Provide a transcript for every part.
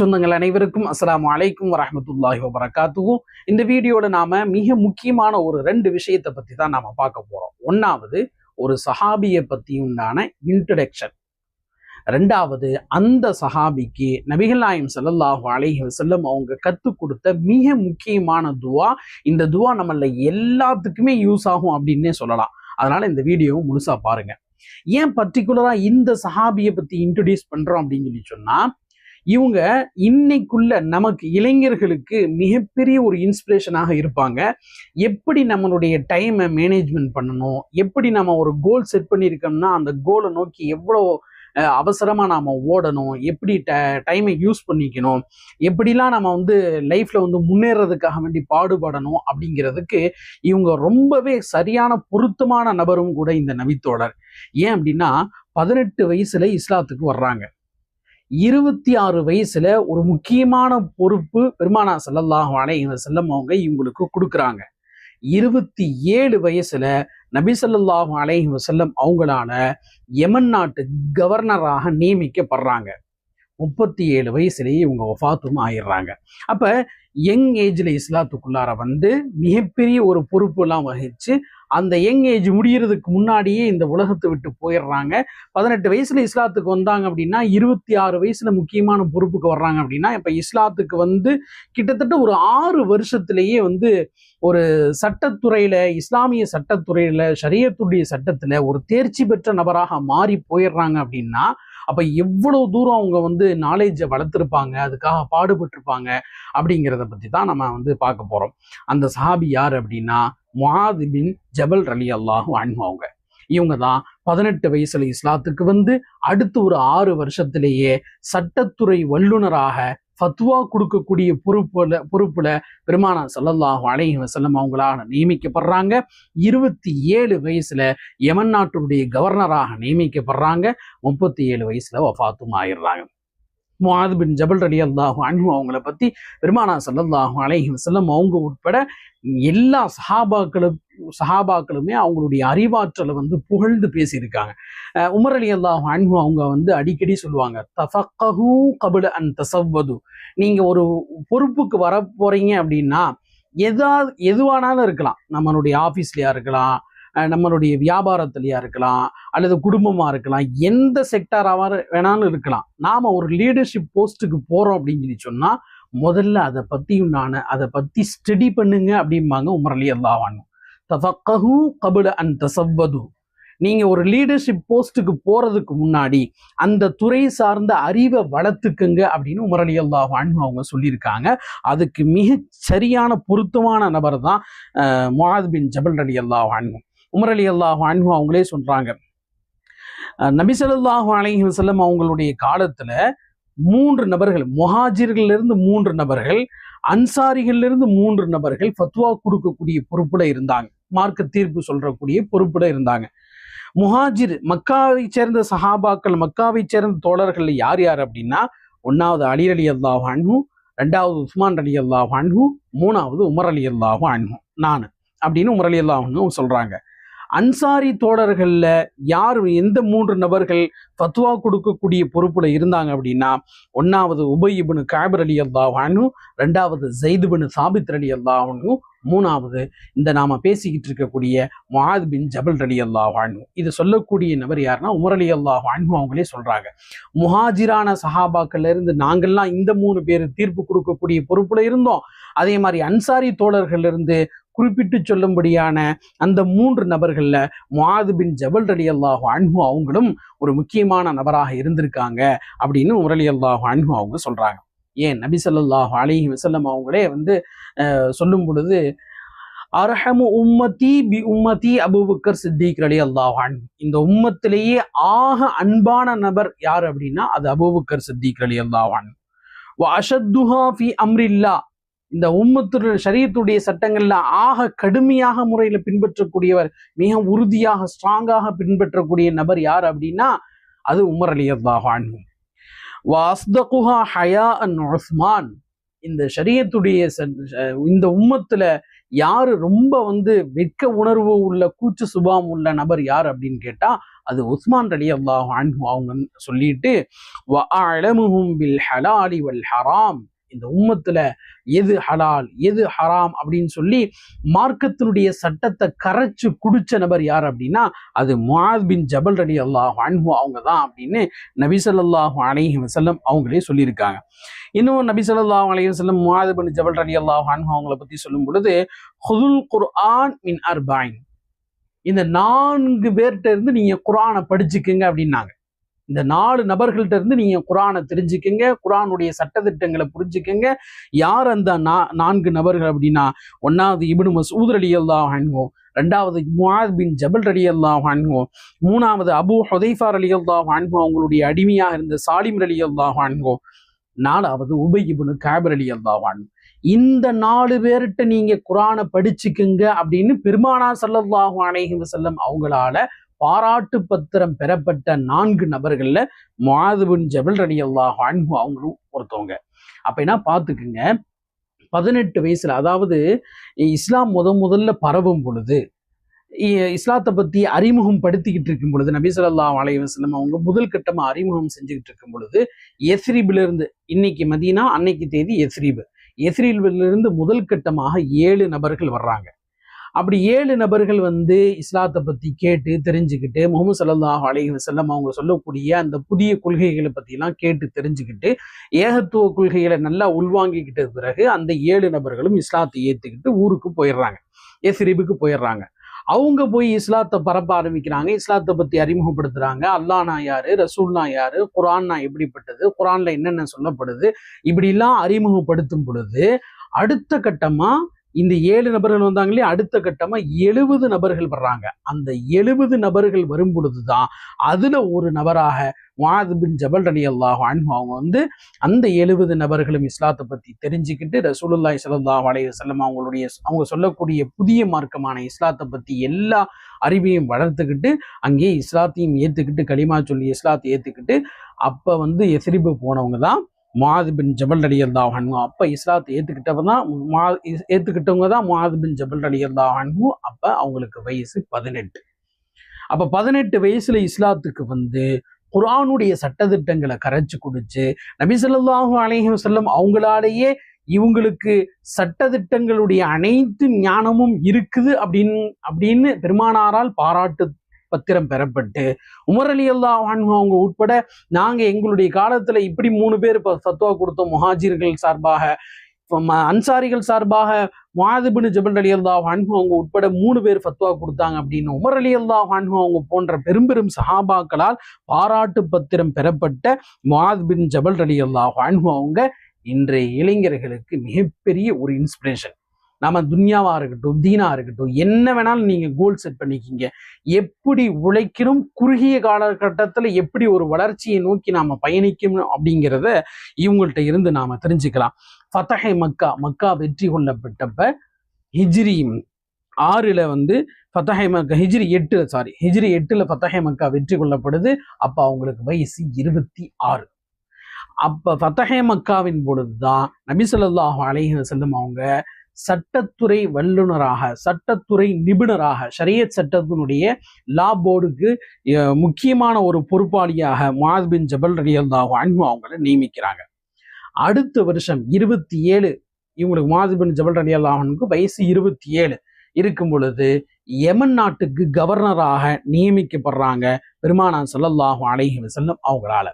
சொந்தங்கள் அனைவருக்கும் அஸ்ஸலாமு அலைக்கும் வரமத்துல்லாஹி வபரகாத்துஹு. இந்த வீடியோவில் நாம் மிக முக்கியமான ஒரு ரெண்டு விஷயத்தை பற்றி தான் நாம் பார்க்க போகிறோம் ஒன்றாவது ஒரு சஹாபியை பற்றி உண்டான இன்ட்ரடக்ஷன் ரெண்டாவது அந்த சஹாபிக்கு நபிகள் நாயம் ஸல்லல்லாஹு அலைஹி வசல்லம் அவங்க கற்றுக் கொடுத்த மிக முக்கியமான துவா. இந்த துவா நம்மள எல்லாத்துக்குமே யூஸ் ஆகும் அப்படின்னே சொல்லலாம். அதனால் இந்த வீடியோவை முழுசா பாருங்க. ஏன் பர்டிகுலராக இந்த சஹாபியை பற்றி இன்ட்ரடியூஸ் பண்ணுறோம் அப்படின்னு சொல்லி சொன்னால் இவங்க இன்னைக்குள்ள நமக்கு இளைஞர்களுக்கு மிகப்பெரிய ஒரு இன்ஸ்பிரேஷனாக இருப்பாங்க. எப்படி நம்மளுடைய டைமை மேனேஜ்மெண்ட் பண்ணணும்? எப்படி நம்ம ஒரு கோல் செட் பண்ணியிருக்கோம்னா அந்த கோலை நோக்கி எவ்வளோ அவசரமாக நாம் ஓடணும்? எப்படி ட டைமை யூஸ் பண்ணிக்கணும்? எப்படிலாம் நம்ம வந்து லைஃப்பில் வந்து முன்னேறதுக்காக வேண்டி பாடுபடணும்? அப்படிங்கிறதுக்கு இவங்க ரொம்பவே சரியான பொருத்தமான நபரும் கூட இந்த நபித்தோழர். ஏன் அப்படின்னா பதினெட்டு வயசுல இஸ்லாத்துக்கு வர்றாங்க. இருபத்தி ஆறு வயசுல ஒரு முக்கியமான பொறுப்பு பெருமானா ஸல்லல்லாஹு இந்த செல்லம் அவங்க இவங்களுக்கு கொடுக்குறாங்க. இருபத்தி ஏழு வயசுல நபி சொல்லாஹு அலைஹி வசல்லம் அவங்களால யமன் நாட்டு கவர்னராக நியமிக்கப்படுறாங்க. முப்பத்தி ஏழு வயசுலேயே இவங்க ஒஃபாத்தும் ஆயிடுறாங்க. அப்ப யங் ஏஜ்ல இஸ்லாத்துக்குள்ளார வந்து மிகப்பெரிய ஒரு பொறுப்பு எல்லாம் வகிச்சு அந்த யங் ஏஜ் முடிகிறதுக்கு முன்னாடியே இந்த உலகத்தை விட்டு போயிடுறாங்க. பதினெட்டு வயசுல இஸ்லாத்துக்கு வந்தாங்க அப்படின்னா இருபத்தி ஆறு வயசுல முக்கியமான பொறுப்புக்கு வர்றாங்க அப்படின்னா இப்ப இஸ்லாத்துக்கு வந்து கிட்டத்தட்ட ஒரு ஆறு வருஷத்திலேயே வந்து ஒரு சட்டத்துறையில இஸ்லாமிய சட்டத்துறையில ஷரியத்துடைய சட்டத்துல ஒரு தேர்ச்சி பெற்ற நபராக மாறி போயிடுறாங்க அப்படின்னா அப்போ எவ்வளோ தூரம் அவங்க வந்து நாலேஜை வளர்த்துருப்பாங்க அதுக்காக பாடுபட்டிருப்பாங்க அப்படிங்கிறத பத்தி தான் நம்ம வந்து பார்க்க போறோம். அந்த சஹாபி யார் அப்படின்னா முஆது பின் ஜபல் ரலி அல்லாஹு அன்ஹு அவங்க. இவங்க தான் பதினெட்டு வயசுல இஸ்லாத்துக்கு வந்து அடுத்து ஒரு ஆறு வருஷத்திலேயே சட்டத்துறை வல்லுனராக ஃபத்வா கொடுக்கக்கூடிய பொறுப்புல பொறுப்புல பெருமானா சல்லல்லாஹு அலைஹி வசல்லம் அவங்களாக நியமிக்கப்படுறாங்க. இருபத்தி ஏழு வயசுல யமன் நாட்டுடைய கவர்னராக நியமிக்கப்படுறாங்க. முப்பத்தி ஏழு வயசுல வஃபாத்தும் ஆயிடுறாங்க. முஆது பின் ஜபல் ரலி அல்லாஹு அன்பு அவங்கள பற்றி பெருமானா சல்லல்லாஹு அலைஹி செல்லம் அவங்க உட்பட எல்லா சஹாபாக்களும் சஹாபாக்களுமே அவங்களுடைய அறிவாற்றலை வந்து புகழ்ந்து பேசியிருக்காங்க. உமர் அலி அல்லாஹ் அன்பு அவங்க வந்து அடிக்கடி சொல்லுவாங்க தஃபக்கஹு கபுல அன் தசவ்வது நீங்கள் ஒரு பொறுப்புக்கு வர போகிறீங்க அப்படின்னா எதாவது எதுவானாலும் இருக்கலாம். நம்மளுடைய ஆஃபீஸ்லையா இருக்கலாம் நம்மளுடைய வியாபாரத்திலையா இருக்கலாம் அல்லது குடும்பமாக இருக்கலாம் எந்த செக்டாராக வேணாலும் இருக்கலாம். நாம் ஒரு லீடர்ஷிப் போஸ்ட்டுக்கு போகிறோம் அப்படின்னு சொல்லி சொன்னால் முதல்ல அதை பற்றி உண்டான அதை பற்றி ஸ்டடி பண்ணுங்க அப்படிம்பாங்க உமரலி அலி அல்லாஹ் தஃபக்கஹு கபுல அன் தசவ்வது. நீங்கள் ஒரு லீடர்ஷிப் போஸ்ட்டுக்கு போகிறதுக்கு முன்னாடி அந்த துறை சார்ந்த அறிவை வளர்த்துக்குங்க அப்படின்னு உமரலி அல்லா அல்லாஹ் அவங்க சொல்லியிருக்காங்க. அதுக்கு மிக சரியான பொருத்தமான நபர் தான் முகாத் பின் ஜபல் அலி அல்லாஹ் அன்ஹு. உமர் அலி அல்லாஹ் அன்பு அவங்களே சொல்றாங்க. அஹ் நபி ஸல்லல்லாஹு அலைஹி அவங்களுடைய காலத்துல மூன்று நபர்கள் முஹாஜிர்களிலிருந்து மூன்று நபர்கள் அன்சாரிகள்ல இருந்து மூன்று நபர்கள் ஃபத்வா கொடுக்கக்கூடிய பொறுப்புல இருந்தாங்க. மார்க்க தீர்ப்பு சொல்றக்கூடிய பொறுப்புல இருந்தாங்க. முஹாஜிர் மக்காவை சேர்ந்த சஹாபாக்கள் மக்காவை சேர்ந்த தோழர்கள் யார் யார் அப்படின்னா ஒன்னாவது அலி அலி அல்லாஹ் அன்ஹு ரெண்டாவது உஸ்மான் அலி அல்லாஹ் அன்ஹு மூணாவது உமர் அலி அல்லாஹ் அன்ஹு நான் அப்படின்னு உமர் அலி அல்லாஹ் சொல்றாங்க. அன்சாரி தோழர்களில் யார் எந்த மூன்று நபர்கள் ஃபத்வா கொடுக்கக்கூடிய பொறுப்பில் இருந்தாங்க அப்படின்னா ஒன்றாவது உபயிபுனு காபர் அலி அல்லாஹ் ரெண்டாவது ஜெயிதுபின் சாபித் அலி அல்லாஹ் மூணாவது இந்த நாம பேசிக்கிட்டு இருக்கக்கூடிய முஆத் பின் ஜபல் அலி அல்லாஹ் அன்ஹு. இது சொல்லக்கூடிய நபர் யாருன்னா உமர் அலி அல்லாஹ் அன்ஹு அவங்களே சொல்றாங்க. முஹாஜிரான சஹாபாக்கள்ல இருந்து நாங்கள்லாம் இந்த மூணு பேர் தீர்ப்பு கொடுக்கக்கூடிய பொறுப்புல இருந்தோம். அதே மாதிரி அன்சாரி தோழர்கள் இருந்து குறிப்பிட்டு சொல்லும்படியான அந்த மூன்று நபர்களில் முஆது பின் ஜபல் அலி அல்லாஹ் அன்ஹு அவங்களும் ஒரு முக்கியமான நபராக இருந்திருக்காங்க அப்படின்னு உமர் அலி அல்லாஹ் அன்ஹு அவங்க சொல்கிறாங்க ஏன் நபி சொல்லாஹ் அலிஹி வசல்லம் அவங்களே வந்து அஹ், சொல்லும் பொழுது அரஹமு உம்மதி பி உம்மதி அபுபக்கர் சித்திக் அலி அல்லாஹான் இந்த உம்மத்திலேயே ஆக அன்பான நபர் யார் அப்படின்னா அது அபுபக்கர் சித்திக் அலி அல்லாஹான் அஷத்துஹா ஃபி அம்ரில்லா. இந்த உம்மத்து சரீரத்துடைய சட்டங்கள்ல ஆக கடுமையாக முறையில பின்பற்றக்கூடியவர் மிக உறுதியாக ஸ்ட்ராங்காக பின்பற்றக்கூடிய நபர் யார் அப்படின்னா அது உமர் அலி அல்லாஹான் வாஸ்தகுஹா ஹயா அன் உஸ்மான். இந்த ஷரியத்துடைய ச- இந்த உம்மத்துல யாரு ரொம்ப வந்து வெட்க உணர்வு உள்ள கூச்சு சுபாம் உள்ள நபர் யார் அப்படின்னு கேட்டா அது உஸ்மான் ரலி அல்லாஹ் அவங்க சொல்லிட்டு பில் ஹலாலி வல் ஹராம். இந்த உம்மத்துல எது ஹலால் எது ஹராம் அப்படின்னு சொல்லி மார்க்கத்தினுடைய சட்டத்தை கரைச்சு குடிச்ச நபர் யார் அப்படின்னா அது முஹாத் பின் ஜபல் ரலி அல்லாஹ் அன்பு அவங்க தான் அப்படின்னு நபிசல்லாஹு ஸல்லல்லாஹு அலைஹி வஸல்லம் அவங்களே சொல்லியிருக்காங்க. இன்னும் நபிசல்லாஹு ஸல்லல்லாஹு அலைஹி வஸல்லம் முஆத் பின் ஜபல் ரலி அல்லாஹ் அன்பு அவங்கள பத்தி சொல்லும் பொழுது ஹுதுல் குர்ஆன் மின் அர்பாயின் இந்த நான்கு பேர்கிட்ட இருந்து நீங்க குரானை படிச்சுக்குங்க அப்படின்னாங்க. இந்த நாலு நபர்கள்ட்ட இருந்து நீங்க குரானை தெரிஞ்சுக்கங்க குரானுடைய சட்டத்திட்டங்களை புரிஞ்சுக்கங்க. யார் அந்த நா- நான்கு நபர்கள் அப்படின்னா ஒன்னாவது இப்னு மசூத் அலி அல்லாஹ் அன்ஹு ரெண்டாவது முஆத் பின் ஜபல் அலி அல்லாஹ் அன்ஹு மூணாவது அபு ஹொதைஃபார் அலி அல்லாஹ் அன்ஹு அவங்களுடைய அடிமையாக இருந்த சாலிம் அலி அல்லாஹ் அன்ஹு நாலாவது உபை இபுனு காபர் அலி அல்லாஹ் இந்த நாலு பேர்கிட்ட நீங்க குரானை படிச்சுக்குங்க அப்படின்னு பெருமானா ஸல்லல்லாஹு அலைஹி செல்லம் அவங்களால பாராட்டு பத்திரம் பெறப்பட்ட நான்கு நபர்கள்ல மாதுபின் ஜபல் ஜபல் ரலியல்லாஹு அன்ஹு அவங்களும் ஒருத்தவங்க. அப்படின்னா பார்த்துக்குங்க பதினெட்டு வயசுல அதாவது இஸ்லாம் முத முதல்ல பரவும் பொழுது இ- இஸ்லாத்தை பத்தி அறிமுகம் படுத்திக்கிட்டு இருக்கும் பொழுது நபி ஸல்லல்லாஹு அலைஹி அவங்க முதல் கட்டமா அறிமுகம் செஞ்சுக்கிட்டு இருக்கும் பொழுது எஸ்ரீபிலிருந்து இன்னைக்கு மதீனா அன்னைக்கு தேதி எஸ்ரீபு எஸ்ரீபிலிருந்து முதல் கட்டமாக ஏழு நபர்கள் வர்றாங்க. அப்படி ஏழு நபர்கள் வந்து இஸ்லாத்தை பற்றி கேட்டு தெரிஞ்சுக்கிட்டு முகமது சல்லாஹ் அலைஹி செல்லம் அவங்க சொல்லக்கூடிய அந்த புதிய கொள்கைகளை பற்றிலாம் கேட்டு தெரிஞ்சுக்கிட்டு ஏகத்துவ கொள்கைகளை நல்லா உள்வாங்கிக்கிட்ட பிறகு அந்த ஏழு நபர்களும் இஸ்லாத்தை ஏற்றுக்கிட்டு ஊருக்கு போயிடுறாங்க. எஸ்ரீபுக்கு போயிடுறாங்க. அவங்க போய் இஸ்லாத்தை பரப்ப ஆரம்பிக்கிறாங்க. இஸ்லாத்தை பற்றி அறிமுகப்படுத்துகிறாங்க அல்லாஹ்னா யாரு? ரசூல்னா யாரு? குரான்னா எப்படிப்பட்டது? குரானில் என்னென்ன சொல்லப்படுது? இப்படிலாம் அறிமுகப்படுத்தும் பொழுது அடுத்த கட்டமாக இந்த ஏழு நபர்கள் வந்தாங்களே அடுத்த கட்டமாக எழுபது நபர்கள் வர்றாங்க. அந்த எழுபது நபர்கள் வரும் பொழுது தான் அதில் ஒரு நபராக மாது பின் ஜபல் அலி அல்லாஹ் அவங்க வந்து அந்த எழுபது நபர்களும் இஸ்லாத்தை பற்றி தெரிஞ்சுக்கிட்டு ரசூலுல்லாய் ஸல்லல்லாஹு அலைஹி செல்லம் அவங்களுடைய அவங்க சொல்லக்கூடிய புதிய மார்க்கமான இஸ்லாத்தை பற்றி எல்லா அறிவையும் வளர்த்துக்கிட்டு அங்கேயே இஸ்லாத்தையும் ஏற்றுக்கிட்டு களிமா சொல்லி இஸ்லாத்தை ஏற்றுக்கிட்டு அப்போ வந்து எசிரிப்பு போனவங்க தான் மாது பின் ஜபல் அலி அப்போ அப்ப இஸ்லாத்தை ஏத்துக்கிட்டவங்க தான் மா இஸ்- தான் மாது பின் ஜபல் அலி அப்போ அப்ப அவங்களுக்கு வயசு பதினெட்டு. அப்ப பதினெட்டு வயசுல இஸ்லாத்துக்கு வந்து குரானுடைய சட்டத்திட்டங்களை கரைச்சு குடிச்சு நபிசல்லாஹு ஸல்லல்லாஹு அலைஹி அவங்களாலேயே இவங்களுக்கு சட்டத்திட்டங்களுடைய அனைத்து ஞானமும் இருக்குது அப்படின்னு அப்படின்னு பெருமானாரால் பாராட்டு பத்திரம் பெறப்பட்டு உமர் அலி அல்லா அவங்க உட்பட நாங்கள் எங்களுடைய காலத்தில் இப்படி மூணு பேர் இப்போ சத்துவா கொடுத்தோம் முஹாஜிர்கள் சார்பாக ம- அன்சாரிகள் சார்பாக மாதுபின் ஜபல் அலி அல்லா அன்ஹு அவங்க உட்பட மூணு பேர் ஃபத்வா கொடுத்தாங்க அப்படின்னு உமர் அலி அல்லா அன்ஹு அவங்க போன்ற பெரும் பெரும் சஹாபாக்களால் பாராட்டு பத்திரம் பெறப்பட்ட மாதுபின் ஜபல் அலி அல்லா அன்ஹு அவங்க இன்றைய இளைஞர்களுக்கு மிகப்பெரிய ஒரு இன்ஸ்பிரேஷன் நம்ம துன்யாவாக இருக்கட்டும் தீனா இருக்கட்டும் என்ன வேணாலும் நீங்கள் கோல் செட் பண்ணிக்கிங்க. எப்படி உழைக்கணும் குறுகிய காலகட்டத்தில் எப்படி ஒரு வளர்ச்சியை நோக்கி நாம பயணிக்கணும் அப்படிங்கிறத இவங்கள்ட்ட இருந்து நாம தெரிஞ்சுக்கலாம். ஃபத்தஹை மக்கா மக்கா வெற்றி கொள்ளப்பட்டப்ப ஹிஜ்ரி ஆறில் வந்து ஃபத்தஹை மக்கா ஹிஜ்ரி எட்டு சாரி ஹிஜ்ரி எட்டில் ஃபத்தஹை மக்கா வெற்றி கொள்ளப்படுது. அப்போ அவங்களுக்கு வயசு இருபத்தி ஆறு. அப்போ ஃபத்தஹே மக்காவின் பொழுது தான் நபிசல்லாஹு அலைஹி செல்லும் அவங்க சட்டத்துறை வல்லுனராக சட்டத்துறை நிபுணராக ஷரியத் சட்டத்தினுடைய லா போர்டுக்கு முக்கியமான ஒரு பொறுப்பாளியாக முஆத் பின் ஜபல் ரலியல்லாஹு அன்பு அவங்கள நியமிக்கிறாங்க. அடுத்த வருஷம் இருபத்தி ஏழு இவங்களுக்கு முஆத் பின் ஜபல் ரலியல்லாஹனுக்கு வயசு இருபத்தி ஏழு. இருக்கும் பொழுது யமன் நாட்டுக்கு கவர்னராக நியமிக்கப்படுறாங்க பெருமானா ஸல்லல்லாஹு அலைஹி வசல்லம் அவங்களால.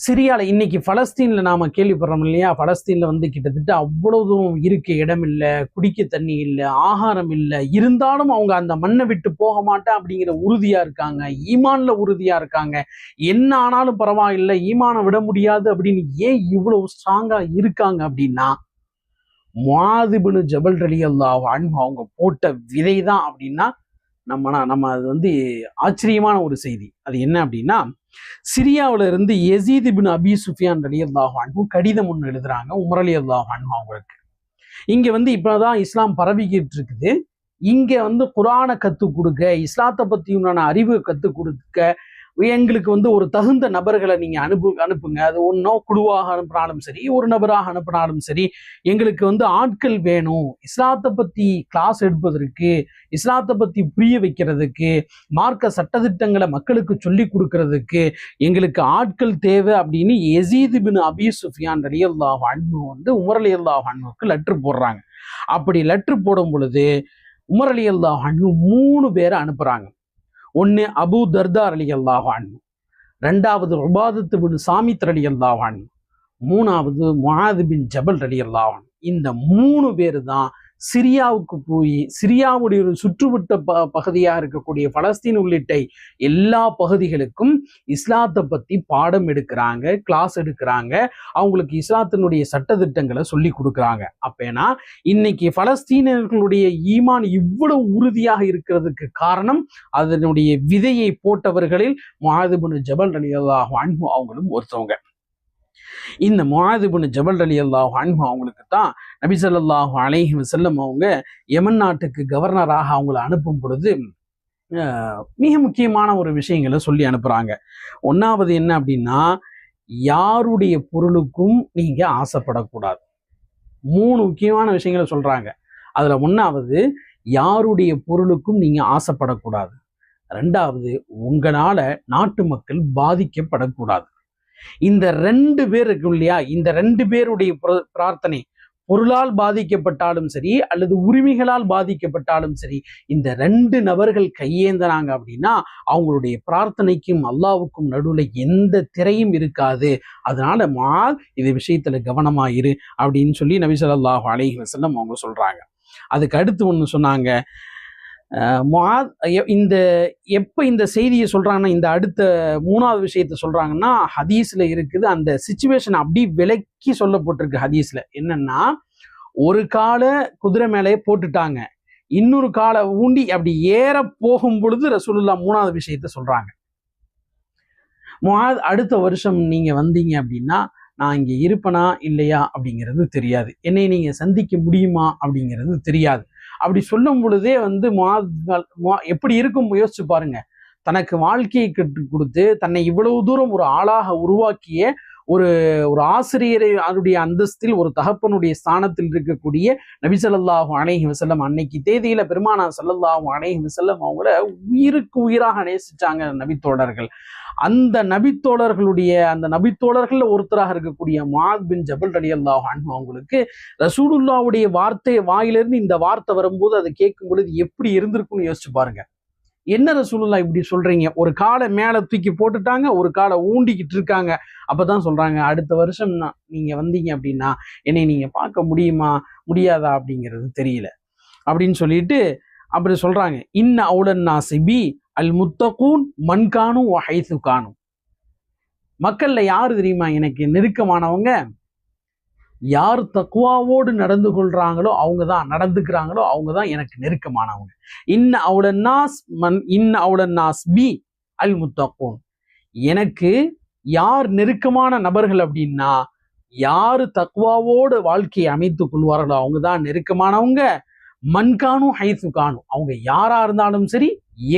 சிரியாவில் இன்னைக்கு பலஸ்தீனில் நாம கேள்விப்படுறோம் இல்லையா? பலஸ்தீனில் வந்து கிட்டத்தட்ட அவ்வளோதும் தூரம் இருக்க இடம் இல்லை குடிக்க தண்ணி இல்லை ஆகாரம் இல்லை. இருந்தாலும் அவங்க அந்த மண்ணை விட்டு போக மாட்டேன் அப்படிங்கிற உறுதியாக இருக்காங்க. ஈமானில் உறுதியாக இருக்காங்க. என்ன ஆனாலும் பரவாயில்லை ஈமானை விட முடியாது அப்படின்னு ஏன் இவ்வளோ ஸ்ட்ராங்காக இருக்காங்க அப்படின்னா முஆதிபுனு ஜபல் ரலி அல்லாஹ் அன்ஹு அவங்க போட்ட விதை தான் அப்படின்னா நம்ம நம்ம அது வந்து ஆச்சரியமான ஒரு செய்தி. அது என்ன அப்படின்னா சிரியாவுல இருந்து யசீத் பின் அபி சுஃபியான் அலி அல்லாஹான்கும் கடிதம் ஒன்று எழுதுறாங்க உமர் அலி அல்லாஹ் அவங்களுக்கு. இங்க வந்து இப்பதான் இஸ்லாம் பரவிக்கிட்டு இருக்குது இங்க வந்து குரானை கத்து கொடுக்க இஸ்லாத்தை பத்தி உண்டான அறிவு கத்து கொடுக்க எங்களுக்கு வந்து ஒரு தகுந்த நபர்களை நீங்கள் அனுப்பு அனுப்புங்க. அது ஒன்றோ குழுவாக அனுப்பினாலும் சரி ஒரு நபராக அனுப்பினாலும் சரி எங்களுக்கு வந்து ஆட்கள் வேணும். இஸ்லாத்தை பற்றி கிளாஸ் எடுப்பதற்கு இஸ்லாத்தை பற்றி புரிய வைக்கிறதுக்கு மார்க்க சட்டதிட்டங்களை மக்களுக்கு சொல்லி கொடுக்கறதுக்கு எங்களுக்கு ஆட்கள் தேவை அப்படின்னு எசீது பின் அபி சுஃபியான் அலி அல்லாஹ் அன்பு வந்து உமர் அலி அல்லாஹ் அன்புக்கு லெட்ரு போடுறாங்க. அப்படி லெட்ரு போடும் பொழுது உமர் அலி அல்லாஹ் அன்பு மூணு பேரை அனுப்புகிறாங்க ஒன்று அபு தர்தார் அலி அல்லாஹான் ரெண்டாவது ருபாதத்து பின் சாமித் அலி அல்லாஹான் மூணாவது முஹாது பின் ஜபல் அலி அல்லாஹான் இந்த மூணு பேர் தான் சிரியாவுக்கு போய் சிரியாவுடைய ஒரு சுற்றுவட்ட ப பகுதியாக இருக்கக்கூடிய பலஸ்தீன் உள்ளிட்ட எல்லா பகுதிகளுக்கும் இஸ்லாத்தை பத்தி பாடம் எடுக்கிறாங்க கிளாஸ் எடுக்கிறாங்க. அவங்களுக்கு இஸ்லாத்தினுடைய சட்டத்திட்டங்களை சொல்லி கொடுக்குறாங்க. அப்பேனா இன்னைக்கு பலஸ்தீனர்களுடைய ஈமான் இவ்வளவு உறுதியாக இருக்கிறதுக்கு காரணம் அதனுடைய விதையை போட்டவர்களில் முஆதுபுன் ஜபல் அலியல்லாஹ் அன்பு அவங்களும் ஒருத்தவங்க. இந்த முஆதுபுன் ஜபல் அலி அல்லாஹ் அன்ஹு அவங்களுக்கு தான் நபி ஸல்லல்லாஹு அலைஹி அவங்க யமன் நாட்டுக்கு கவர்னராக அவங்கள அனுப்பும் பொழுது மிக முக்கியமான ஒரு விஷயங்களை சொல்லி அனுப்புகிறாங்க ஒன்றாவது என்ன அப்படின்னா யாருடைய பொருளுக்கும் நீங்கள் ஆசைப்படக்கூடாது. மூணு முக்கியமான விஷயங்களை சொல்கிறாங்க அதில் ஒன்றாவது யாருடைய பொருளுக்கும் நீங்கள் ஆசைப்படக்கூடாது. ரெண்டாவது உங்களால் நாட்டு மக்கள் பாதிக்கப்படக்கூடாது. இந்த ரெண்டு பேர் இருக்கும் இல்லையா? இந்த ரெண்டு பேருடைய பிர- பிரார்த்தனை பொருளால் பாதிக்கப்பட்டாலும் சரி அல்லது உரிமைகளால் பாதிக்கப்பட்டாலும் சரி இந்த ரெண்டு நபர்கள் கையேந்தினாங்க அப்படின்னா அவங்களுடைய பிரார்த்தனைக்கும் அல்லாவுக்கும் நடுவுல எந்த திரையும் இருக்காது. அதனால மா இது விஷயத்துல கவனமாயிரு இரு அப்படின்னு சொல்லி நபி ஸல்லல்லாஹு அலைஹி வசல்லம் அவங்க சொல்றாங்க. அதுக்கு அடுத்து ஒன்று சொன்னாங்க அஹ் இந்த எப்போ இந்த செய்தியை சொல்கிறாங்கன்னா இந்த அடுத்த மூணாவது விஷயத்த சொல்கிறாங்கன்னா ஹதீஸில் இருக்குது. அந்த சுச்சுவேஷன் அப்படி விலக்கி சொல்லப்பட்டிருக்கு ஹதீஸில். என்னென்னா ஒரு காலை குதிரை மேலே போட்டுட்டாங்க. இன்னொரு காலை ஊண்டி அப்படி ஏற போகும் பொழுது ரசூலுல்லா மூணாவது விஷயத்த சொல்கிறாங்க முஆத் அடுத்த வருஷம் நீங்கள் வந்தீங்க அப்படின்னா நான் இங்கே இருப்பனா இல்லையா அப்படிங்கிறது தெரியாது. என்னை நீங்கள் சந்திக்க முடியுமா அப்படிங்கிறது தெரியாது. அப்படி சொல்லும் பொழுதே வந்து மா எப்படி இருக்கும் யோசிச்சு பாருங்க. தனக்கு வாழ்க்கையை கற்றுக் கொடுத்து தன்னை இவ்வளவு தூரம் ஒரு ஆளாக உருவாக்கிய ஒரு ஒரு ஆசிரியரை அவருடைய அந்தஸ்தில் ஒரு தகப்பனுடைய ஸ்தானத்தில் இருக்கக்கூடிய நபிசல்லாஹு அணைஹி வசல்லம் அன்னைக்கு தேதியில பெருமானா சல்லல்லாஹு அணைஹி வசல்லம் அவங்கள உயிருக்கு உயிராக நேசிச்சாங்க நபித்தோழர்கள் அந்த நபித்தோழர்களுடைய அந்த நபித்தோழர்களில் ஒருத்தராக இருக்கக்கூடிய மாத் பின் ஜபல் அலி அல்லாஹ் அவங்களுக்கு ரசூலுல்லாவுடைய வார்த்தை வாயிலிருந்து இந்த வார்த்தை வரும்போது அதை கேட்கும் பொழுது எப்படி இருந்திருக்கும்னு யோசிச்சு பாருங்க. என்ன ரசூலுல்லா இப்படி சொல்றீங்க? ஒரு காலை மேலே தூக்கி போட்டுட்டாங்க ஒரு காலை ஊண்டிக்கிட்டு இருக்காங்க. அப்பதான் சொல்றாங்க அடுத்த வருஷம் நான் நீங்க வந்தீங்க அப்படின்னா என்னை நீங்க பார்க்க முடியுமா முடியாதா அப்படிங்கிறது தெரியல. அப்படின்னு சொல்லிட்டு அப்படி சொல்றாங்க. இன்ன அவுலன் நாசிபி அல் முத்தகூன் மண்கானும் ஹைசு காணும் மக்கள்ல யாரு தெரியுமா எனக்கு நெருக்கமானவங்க? யார் தக்குவாவோடு நடந்து கொள்கிறாங்களோ அவங்க தான் நடந்துக்கிறாங்களோ அவங்க தான் எனக்கு நெருக்கமானவங்க. இன்ன அவுலன் நாஸ் மன் இன்ன அவுலன் நாஸ் பி அல் முத்தக்கோன் எனக்கு யார் நெருக்கமான நபர்கள் அப்படின்னா யார் தக்குவாவோடு வாழ்க்கையை அமைத்துக் கொள்வார்களோ அவங்க தான் நெருக்கமானவங்க மண்காணும் ஹைசு காணும் அவங்க யாரா இருந்தாலும் சரி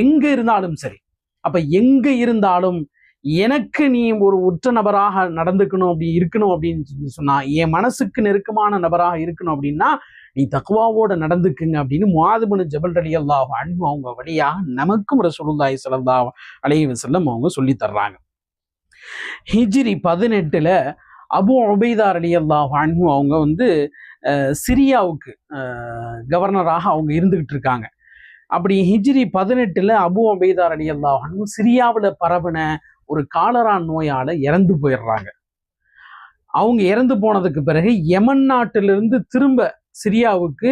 எங்க இருந்தாலும் சரி. அப்ப எங்க இருந்தாலும் எனக்கு நீ ஒரு உற்ற நபராக நடந்துக்கணும் அப்படி இருக்கணும் அப்படின்னு சொல்லி சொன்னா என் மனசுக்கு நெருக்கமான நபராக இருக்கணும் அப்படின்னா நீ தக்குவாவோட நடந்துக்குங்க அப்படின்னு முவாதுபனு ஜபல் அலி அல்லாஹ் அன்பு அவங்க வழியாக நமக்கும் ரசூலுல்லாஹி ஸல்லல்லாஹு அலைஹி செல்லம் அவங்க சொல்லி தர்றாங்க. ஹிஜ்ரி பதினெட்டுல அபு உபைதார் அலி அல்லாஹ் அன்பு அவங்க வந்து சிரியாவுக்கு கவர்னராக அவங்க இருந்துகிட்டு இருக்காங்க. அப்படி ஹிஜ்ரி பதினெட்டுல அபு உபைதார் அலி அல்லாஹ் அன்பு சிரியாவில் பரவின ஒரு காலரா நோயால இறந்து போயிடுறாங்க. அவங்க இறந்து போனதுக்கு பிறகு யமன் நாட்டிலிருந்து திரும்ப சிரியாவுக்கு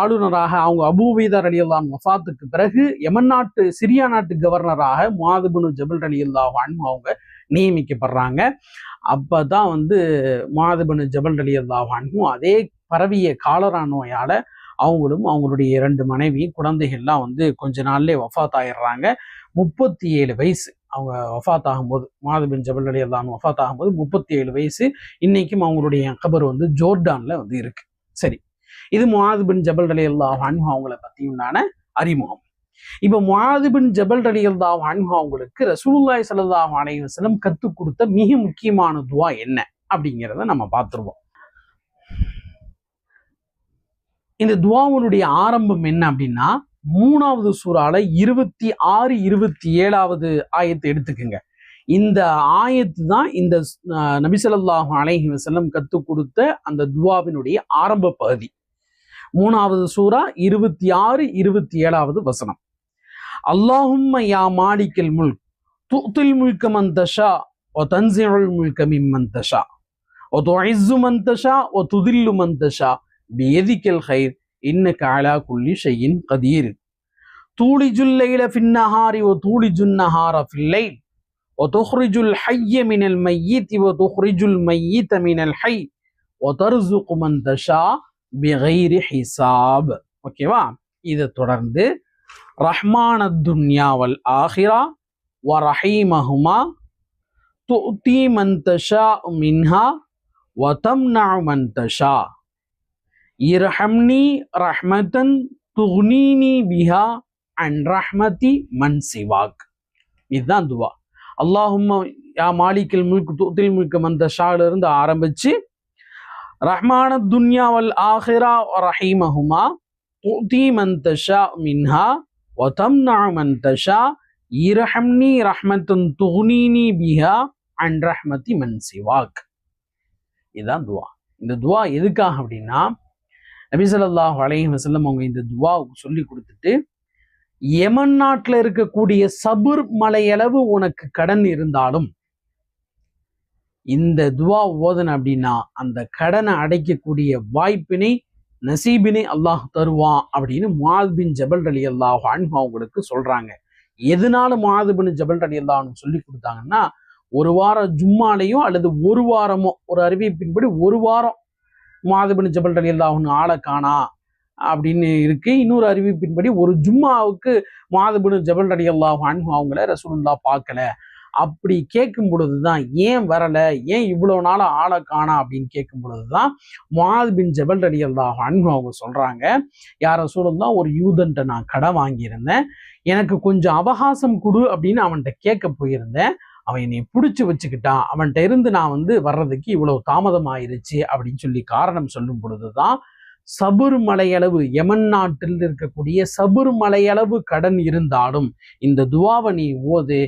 ஆளுநராக அவங்க அபு அலியுல்லான் வஃபாத்துக்கு பிறகு யமன் நாட்டு சிரியா நாட்டு கவர்னராக முவாதுபனு ஜபுல் அலி அவங்க நியமிக்கப்படுறாங்க. அப்போ தான் வந்து மாதபனு ஜபல் அலி அதே பரவிய காலரா நோயால் அவங்களும் அவங்களுடைய இரண்டு மனைவி குழந்தைகள்லாம் வந்து கொஞ்ச நாள்லேயே வஃபாத் ஆயிடுறாங்க. முப்பத்தி ஏழு வயசு. அவங்க வஃபாத் ஆகும்போது மாதபின் ஜபல் அலி அல்லான் வஃபாத் ஆகும்போது முப்பத்தி ஏழு வயசு. இன்னைக்கும் அவங்களுடைய கபர் வந்து ஜோர்டான்ல வந்து இருக்கு. சரி. இது முஆத் பின் ஜபல் அலி அல்லாஹ் அன்ஹு அவங்கள பத்தி உண்டான அறிமுகம். இப்ப முஆதிபின் ஜபல் ரலியல்லாஹு அன்ஹு அவங்களுக்கு ரசூலுல்லாஹி ஸல்லல்லாஹு அலைவசலம் கற்றுக் கொடுத்த மிக முக்கியமான துவா என்ன அப்படிங்கிறத நம்ம பார்த்துருவோம். இந்த துவாவுனுடைய ஆரம்பம் என்ன அப்படின்னா மூணாவது சூறால இருபத்தி ஆறு இருபத்தி ஏழாவது ஆயத்தை எடுத்துக்கோங்க. இந்த ஆயத்து தான் இந்த நபிசல்லாஹ் அலைஹி வசல்லம் கற்றுக் கொடுத்த அந்த துவாவினுடைய ஆரம்ப பகுதி. மூணாவது சூறா இருபத்தி ஆறு இருபத்தி ஏழாவது வசனம். அல்லாஹும் யா மாலிக்கல் முல்க் துத்தில் முல்க மந்தஷா ஓ தன்சிழல் முல்க மிம் மந்தஷா ஓ தொய்சு மந்தஷா ஓ துதில்லு மந்தஷா பியதிக்கல் ஹைர் إنك على كل شيء قدير تولج الليل في النهار وتولج النهار في الليل وتخرج الحي من الميت وتخرج الميت من الحي وترزق من تشاء بغير حساب ஓகேவா இதை தொடர்ந்து ரஹ்மான துன்யா வல் ஆஹிரா வ ரஹீமஹுமா துதி மன் தஷா மின்ஹா வ தம்னா மன் தஷா இரஹம்னி ரஹ்மதன் துக்னீனி பிஹா அன் ரஹ்மதி மன் சிவாக். இதுதான் துவா. அல்லாஹும் யா மாலிக்கில் முல்க் தூத்தில் முல்க் மந்த ஷால இருந்து ஆரம்பிச்சு ரஹ்மான துன்யாவல் ஆஹிரா ரஹீமஹுமா துதி மந்தஷா மின்ஹா வதம்னா நா மந்தஷா இரஹம்னி ரஹ்மத்துன் துக்னீனி பிஹா அன் ரஹ்மதி மன் சிவாக். இதுதான் துவா. இந்த துவா எதுக்காக அப்படின்னா நபிசல்லாஹ் ஸல்லல்லாஹு அலைஹி அவங்க இந்த துவாவுக்கு சொல்லி கொடுத்துட்டு யமன் நாட்டில் இருக்கக்கூடிய சபுர் மலையளவு உனக்கு கடன் இருந்தாலும் இந்த துவா ஓதன அப்படின்னா அந்த கடனை அடைக்கக்கூடிய வாய்ப்பினை நசீபினை அல்லாஹ் தருவான் அப்படின்னு மாதுபின் ஜபல் அலி அல்லாஹ் அன்ஹு அவங்களுக்கு சொல்றாங்க. எதனால மாதுபின் ஜபல் அலி அல்லாஹ்னு சொல்லி கொடுத்தாங்கன்னா ஒரு வாரம் ஜும்மாலையும் அல்லது ஒரு வாரமோ ஒரு அறிவிப்பின்படி ஒரு வாரம் மாதபின் ஜபல் அலி அல்லாஹ்னு ஆளை காணா அப்படின்னு இருக்கு. இன்னொரு அறிவிப்பின்படி ஒரு ஜும்மாவுக்கு மாதபின் ஜபல் அலி அல்லாஹ் அன்ஹு அவங்கள ரசூலுல்லா பார்க்கல. அப்படி கேட்கும் பொழுதுதான் ஏன் வரலை? ஏன் இவ்வளோ நாள் ஆளை காணா அப்படின்னு கேட்கும் பொழுதுதான் முஆத் பின் ஜபல் அலி அல்லாஹ் அன்ஹு அவங்க சொல்கிறாங்க யார் ரசூலுல்லா ஒரு யூதன்ட்ட நான் கடன் வாங்கியிருந்தேன். எனக்கு கொஞ்சம் அவகாசம் கொடு அப்படின்னு அவன்கிட்ட கேட்க போயிருந்தேன். அவன் என்னை பிடிச்சி வச்சுக்கிட்டான். அவன்கிட்ட இருந்து நான் வந்து வர்றதுக்கு இவ்வளவு தாமதம் ஆயிருச்சு அப்படின்னு சொல்லி காரணம் சொல்லும் பொழுதுதான் சபுர் மலையளவு யமன் நாட்டில் இருக்கக்கூடிய சபுர் மலையளவு கடன் இருந்தாலும் இந்த துவாவை நீ ஓது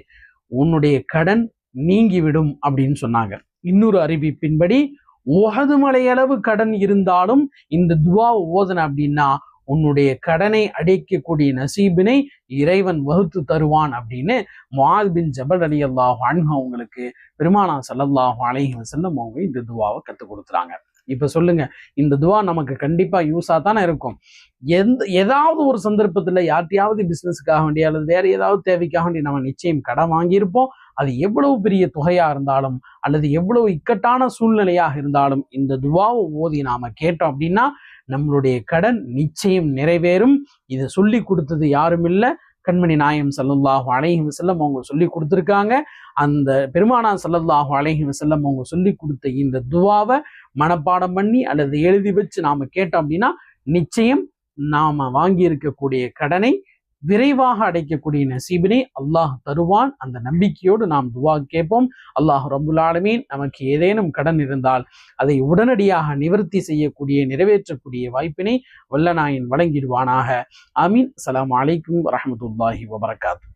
உன்னுடைய கடன் நீங்கிவிடும் அப்படின்னு சொன்னாங்க. இன்னொரு அறிவிப்பின்படி உகது மலையளவு கடன் இருந்தாலும் இந்த துவாவை ஓதன அப்படின்னா உன்னுடைய கடனை அடைக்கக்கூடிய நசீபினை இறைவன் வகுத்து தருவான் அப்படின்னு முஆத் பின் ஜபல் அலி அல்லாஹ் அவங்களுக்கு பெருமானா சல்லல்லாஹ் அலைஹி வசல்லம் அவங்க இந்த துவாவை கற்றுக் கொடுத்துறாங்க. இப்ப சொல்லுங்க இந்த துவா நமக்கு கண்டிப்பா யூஸா தானே இருக்கும். எந்த ஏதாவது ஒரு சந்தர்ப்பத்துல யார்ட்டையாவது பிசினஸுக்காக வேண்டிய அல்லது வேற ஏதாவது தேவைக்காக வேண்டிய நம்ம நிச்சயம் கடன் வாங்கியிருப்போம். அது எவ்வளவு பெரிய தொகையா இருந்தாலும் அல்லது எவ்வளவு இக்கட்டான சூழ்நிலையாக இருந்தாலும் இந்த துவாவை ஓதி நாம கேட்டோம் அப்படின்னா நம்மளுடைய கடன் நிச்சயம் நிறைவேறும். இதை சொல்லி கொடுத்தது யாரும் இல்லை கண்மணி நாயம் ஸல்லல்லாஹு அலைஹி செல்லம் அவங்க சொல்லி கொடுத்துருக்காங்க. அந்த பெருமானா சல்லல்லாஹு அலைஹி செல்லம் அவங்க சொல்லி கொடுத்த இந்த துவாவை மனப்பாடம் பண்ணி அல்லது எழுதி வச்சு நாம கேட்டோம் அப்படின்னா நிச்சயம் நாம வாங்கி இருக்கக்கூடிய கடனை விரைவாக அடைக்கக்கூடிய நசீபினை அல்லாஹ் தருவான். அந்த நம்பிக்கையோடு நாம் துவா கேட்போம். அல்லாஹ் ரபுல் நமக்கு ஏதேனும் கடன் இருந்தால் அதை உடனடியாக நிவர்த்தி செய்யக்கூடிய நிறைவேற்றக்கூடிய வாய்ப்பினை வல்லநாயன் வழங்கிடுவானாக. அமீன் அலாம் அலைக்கும் வரமத்துல்லாஹி வபரகாத்து